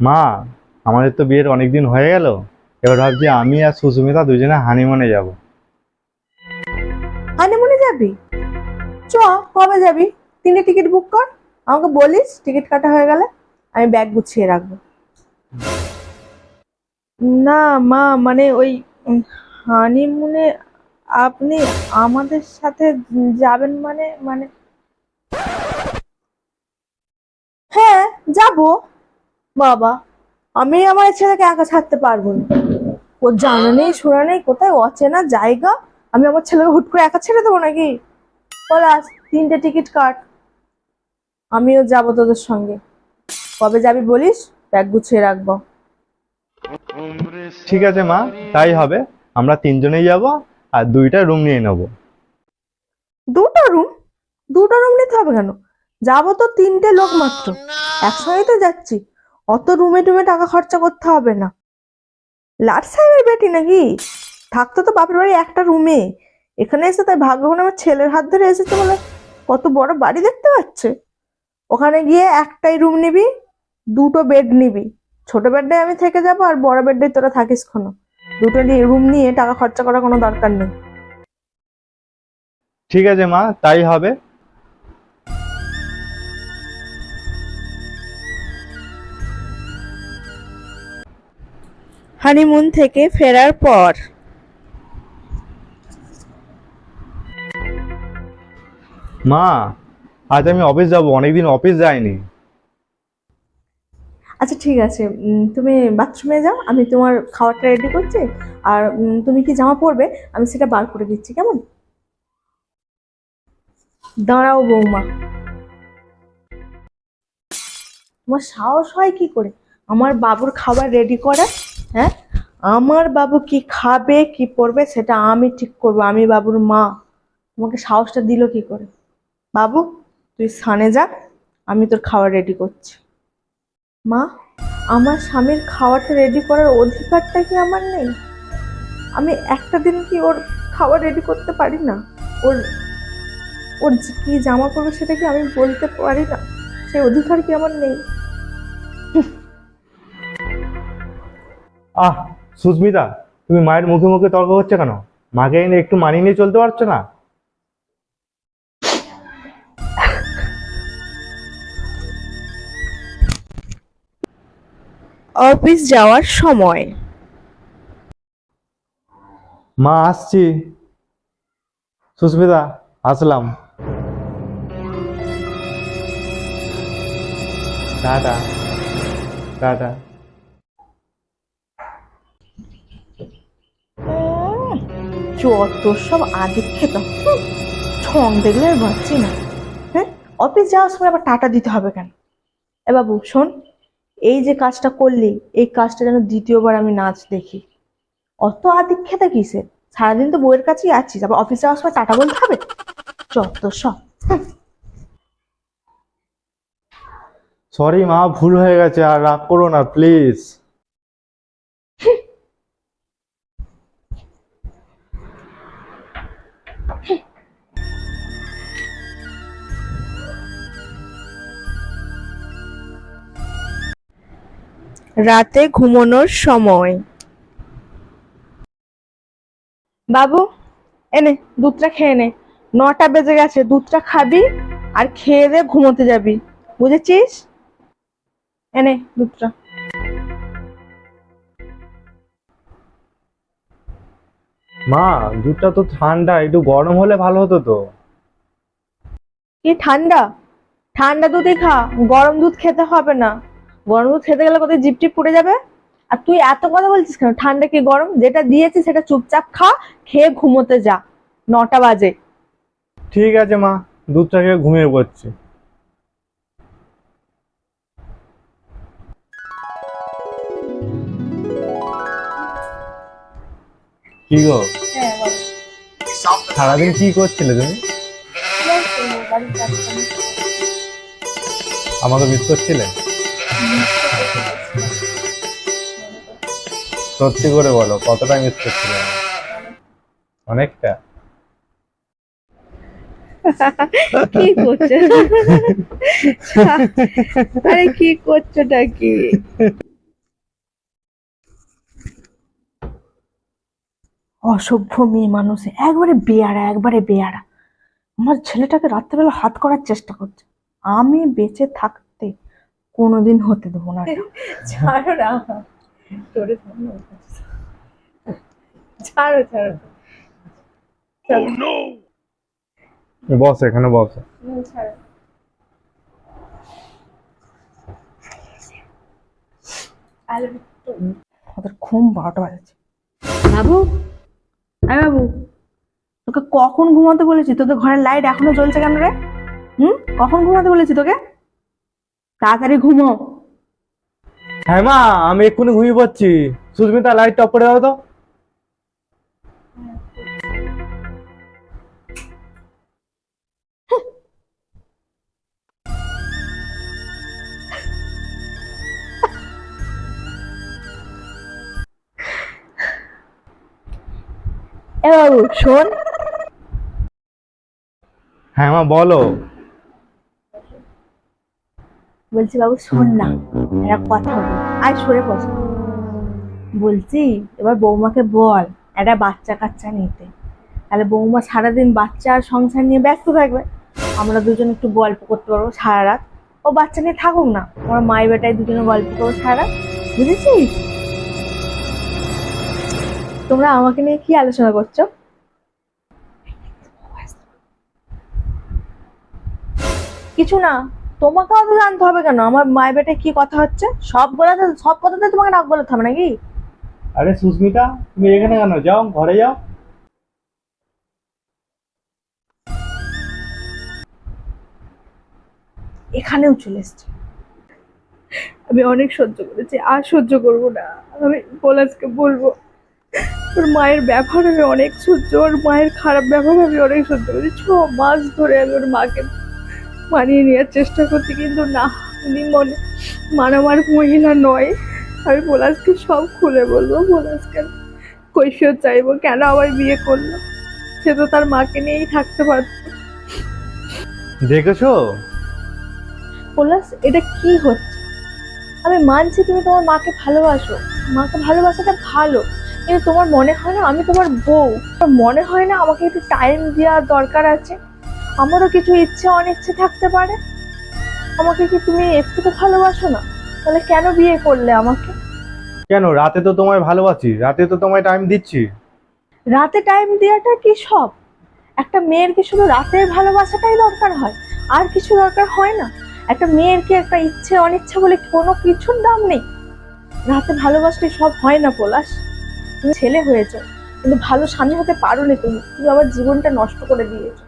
মা, আমাদের তো বিয়ের অনেক দিন হয়ে গেল। এবার ভাবছি আমি আর সুস্মিতা দুজনে হানিমুনে যাব। হানিমুনে যাবি? চ, কবে যাবি? তিনটে টিকিট বুক কর। আমাকে বলিস টিকিট কাটা হয়ে গেলে আমি ব্যাগ গুছিয়ে রাখব। না মা মানে ওই হানিমুনে আপনি আমাদের সাথে যাবেন মানে মানে হ্যাঁ যাব। বাবা আমি আমার ছেলেকে একা ছাড়তে পারব না। ও জানা নেই শোনা নেই কোথায় অচেনা জায়গা? আমি আমার ছেলেকে হুট করে একা ছেড়ে দেবো নাকি? পলাশ তিনটে টিকিট কাট আমিও যাব তোদের সঙ্গে। কবে যাবি বলিস? ব্যাগ গুছিয়ে রাখব। ঠিক আছে মা তাই হবে। আমরা তিনজনেই যাব আর দুইটা রুম নিয়ে নেব। দুটো রুম? দুটো রুম নিতে হবে কেন? যাব তো তিনটে লোক মাত্র। একসঙ্গেই তো যাচ্ছি। অত রুমে টুমে টাকা খরচা করতে হবে না। লাট সাহেবের বেটি নাকি? থাকতো তো বাপের বাড়ি একটা রুমে। এখানে এসে তাই ভাগ্যগুণ আমার ছেলের হাত ধরে এসেছে বলে কত বড় বাড়ি দেখতে পাচ্ছে। ওখানে গিয়ে একটাই রুম নিবি, দুটো বেড নিবি। ছোট বেডটাই আমি থেকে যাব আর বড় বেডটাই তোরা থাকিস কোনো। দুটো রুম নিয়ে টাকা খরচা করার কোনো দরকার নেই। ঠিক আছে মা, তাই হবে। হানিমুন থেকে ফেরার পর। মা আজ আমি অফিস যাব অনেকদিন অফিস যাইনি। আচ্ছা ঠিক আছে। উম, তুমি বাথরুমে যাও আমি তোমার খাবারটা রেডি করছি। আর উম, তুমি কি জামা পরবে? আমি সেটা বার করে দিচ্ছি কেমন? দাঁড়াও বৌমা। তোমার সাহস হয় কি করে? আমার বাবুর খাবার রেডি করা হ্যাঁ? আমার বাবু কি খাবে, কি পরবে, সেটা আমি ঠিক করব। আমি বাবুর মা। তোমাকে সাহসটা দিল কি করে? বাবু, তুই স্নানে যা, আমি তোর খাবার রেডি করছি। মা, আমার স্বামীর খাবারটা রেডি করার অধিকারটা কি আমার নেই? আমি একটা দিন কি ওর খাবার রেডি করতে পারি না? ওর ওর কি জামা পরবে সেটা কি আমি বলতে পারি না? সেই অধিকার কি আমার নেই? আহ সুস্মিতা তুমি মায়ের মুখে মুখে তর্ক হচ্ছে কেন? মাকে এনে একটু মানিয়ে নিয়ে চলতে পারছ না? অফিস যাওয়ার সময়। মা আসছি। সুস্মিতা আসলাম। Tata tata. যত সব আদিক খেতাম ছং দেখলে আর বাঁচছি না। হ্যাঁ অফিস যাওয়ার সময় আবার টাটা দিতে হবে কেন? এ বাবু, শোন, এই যে কাজটা করলি, এই কাজটা যেন দ্বিতীয়বার আমি নাচ দেখি। অত আদিক খেতে কিসে সারাদিন তো বইয়ের কাছেই আছিস, আবার অফিস যাওয়ার সময় টাটা বলতে হবে? যত সব সরি মা, ভুল হয়ে গেছে, আর রাগ করো না প্লিজ রাতে ঘুমানোর সময়। বাবু এনে দুধটা খেয়ে নে। নটা বেজে গেছে দুধটা খাবি আর খেয়ে দে ঘুমোতে যাবি বুঝেছিস? এনে দুধটা। মা দুধটা তো ঠান্ডা একটু গরম হলে ভালো হতো তো। কি ঠান্ডা? ঠান্ডা দুধই খা গরম দুধ খেতে হবে না। গরম দুধ খেতে গেলে কোথায় জিপ টিপ পড়ে যাবে? আর তুই এত কথা বলছিস কেন? ঠান্ডা কি গরম? যেটা দিয়েছি সেটা চুপচাপ খা খেয়ে ঘুমোতে যা। নটা বাজে। ঠিক আছে মা। দুধটা খেয়ে ঘুমিয়ে পড়ছি। কি গো? সারাদিন কি করছিলে তুমি? আমাকে মিস করছিলে? সত্যি করে বলো কতটা মিস করছিলে? অনেকটা। কি করছ? আরে কি করছোটা কি? অসভ্য মেয়ে মানুষ একবারে বেয়ারা একবারে বেয়ারা আমার ছেলেটাকে রাত্রেবেলা হাত করার চেষ্টা করছে। আমি বেঁচে থাকতে কোনোদিন হতে দেবো না। ছাড়ো না। তোরে ছাড়ো ছাড়ো। বস এখানে বস। ছাড়ো। ওদের ঘুম বারোটা বাজেছে। বাবু? আরে বাবু তোকে কখন ঘুমাতে বলেছি? তোদের ঘরের লাইট এখনও জ্বলছে কেন রে? হুম? কখন ঘুমাতে বলেছি তোকে? তাড়াতাড়ি ঘুমো। হ্যাঁ মা আমি এক্ষুনি ঘুমিয়ে পড়ছি। সুস্মিতা লাইট অফ করে দাও তো। এ বাবু শোন। হ্যাঁ মা বলো। বলছি, বাবু, শোন না। একটা কথা বল। আয়, সরে বস। বলছি, এবার বৌমাকে বল, একটা বাচ্চা কাচ্চা নিতে। তাহলে বৌমা সারাদিন বাচ্চা আর সংসার নিয়ে ব্যস্ত থাকবে। আমরা দুজন একটু গল্প করতে পারব সারা রাত। ও বাচ্চা নিয়ে থাকুক না। আমরা মাই বেটায় দুজনে গল্প করব সারা রাত। বুঝেছিস? তোমরা আমাকে নিয়ে কি আলোচনা করছ? কিছু না। তোমাকে অত জানতে হবে কেন? আমার মায়ের বেটায় কি কথা হচ্ছে? সব বলাতে সব কথাতে তোমাকে নাক বলাতে হবে নাকি? আরে সুস্মিতা তুমি এখানে কেন? যাও ঘরে যাও। এখানেও চলে এসছে। আমি অনেক সহ্য করেছি আর সহ্য করব না। আমি পলাশকে বলব ওর মায়ের ব্যবহার আমি অনেক সহ্য ওর মায়ের খারাপ ব্যবহার আমি অনেক সহ্য করেছি। ছ মাস ধরে আমি ওর মাকে মানিয়ে নেওয়ার চেষ্টা করছি কিন্তু না উনি মনে মানামার মহিলা নয়। আমি পলাশকে সব খুলে বলব পলাশকে কৈফিয়ত চাইব কেন আবার বিয়ে করল? সে তো তার মাকে নিয়েই থাকতে পারতো। দেখেছ? পলাশ এটা কি হচ্ছে? আমি মানছি তুমি তোমার মাকে ভালোবাসো। মাকে ভালোবাসাটা ভালো কিন্তু তোমার মনে হয় না আমি তোমার বউ? তোমার মনে হয় না আমাকে একটু টাইম দেওয়ার দরকার আছে? আমারও কিছু ইচ্ছে অনিচ্ছে থাকতে পারে। আমাকে কি তুমি একটু তো ভালোবাসো না? তাহলে কেন বিয়ে করলে আমাকে? কেন? রাতে তো তোমায় ভালোবাসি। রাতে তো তোমায় টাইম দিচ্ছি। রাতে টাইম দেওয়াটা কি সব? একটা মেয়ের কি শুধু রাতের ভালোবাসাটাই দরকার হয়। আর কিছু দরকার হয় না। একটা মেয়ের কি একটা ইচ্ছে অনিচ্ছা বলে কোনো কিছুর দাম নেই। রাতে ভালোবাসলে সব হয় না পলাশ। তুমি ছেলে হয়েছো কিন্তু ভালো স্বামী হতে পারোনি তুমি। তুমি আমার জীবনটা নষ্ট করে দিয়েছ।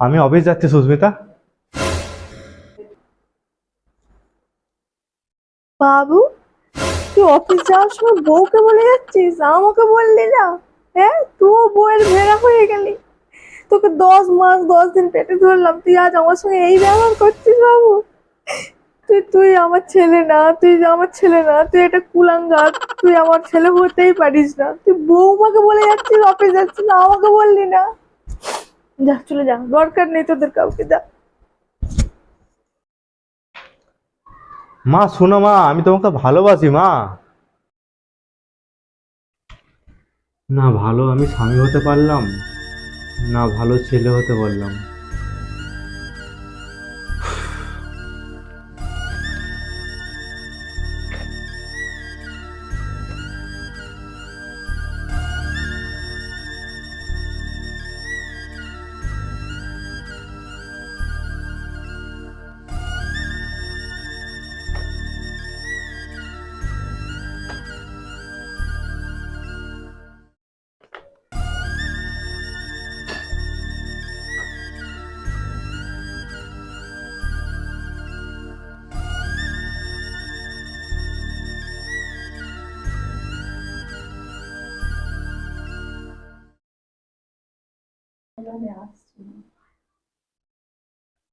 আমি অফিস যাচ্ছি, সুস্মিতা। বাবু, তুই অফিস যাওয়ার সময় বউকে বলে যাচ্ছিস? আমাকে বললি না? হ্যাঁ? তুই বউয়ের ভেড়া হয়ে গেলি। তোকে দশ মাস, দশ দিন পেটে ধরলাম। তুই আজ আমার সঙ্গে এই ব্যবহার করছিস বাবু? তুই তুই আমার ছেলে না, তুই আমার ছেলে না, তুই একটা কুলাঙ্গার, তুই আমার ছেলে হতেই পারিস না। তুই বৌমাকে বলে যাচ্ছিস, অফিস যাচ্ছিস আমাকে বললি না। যা, চলে যা। দরকার নেই তোদের কাউকে, যা। মা, শোনো মা, আমি তোমাকে ভালোবাসি, মা। না ভালো আমি স্বামী হতে পারলাম, না ভালো ছেলে হতে পারলাম।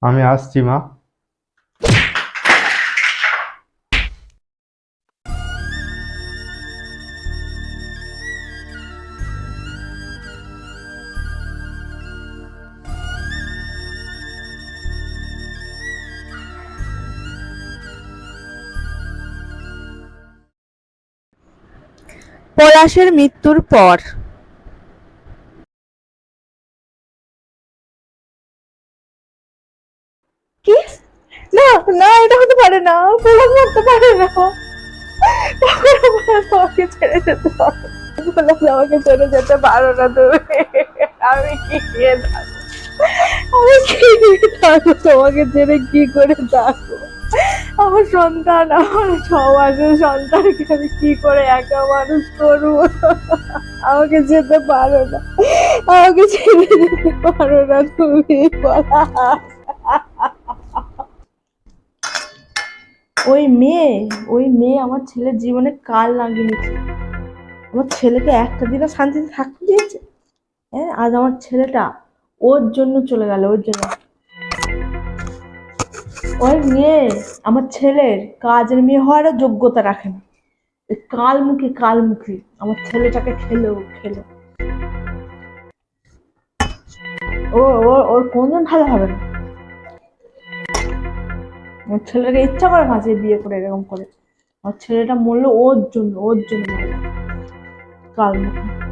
আমি আসছি মা। পলাশের মৃত্যুর পর আমাকে ছেড়ে যেতে আমাকে ছেড়ে যেতে পারো না তুমি। আমি কি তোমাকে ছেড়ে কি করে থাকব আমার সন্তান, আমার সমাজের সন্তানকে আমি কি করে একা মানুষ করব? আমাকে যেতে পারো না। আমাকে ছেড়ে যেতে পারো না তুমি, বলা ওই মেয়ে ওই মেয়ে আমার ছেলের জীবনে কাল লাগিয়েছে আমার ছেলেকে একটা দিনও শান্তিতে থাকতে দিয়েছে। হ্যাঁ আজ আমার ছেলেটা ওর জন্য চলে গেল, ওর জন্য। ওই মেয়ে আমার ছেলের কাজের মেয়ে হওয়ারও যোগ্যতা রাখে না। কালমুখী কালমুখী আমার ছেলেটাকে খেলো খেলো। ও, ওর কোনদিন ভালো হবে না। আমার ছেলেটা ইচ্ছা করে মাঝে বিয়ে করে এরকম করে। আমার ছেলেটা মরলো ওর জন্য ওর জন্য কাল কালমুখী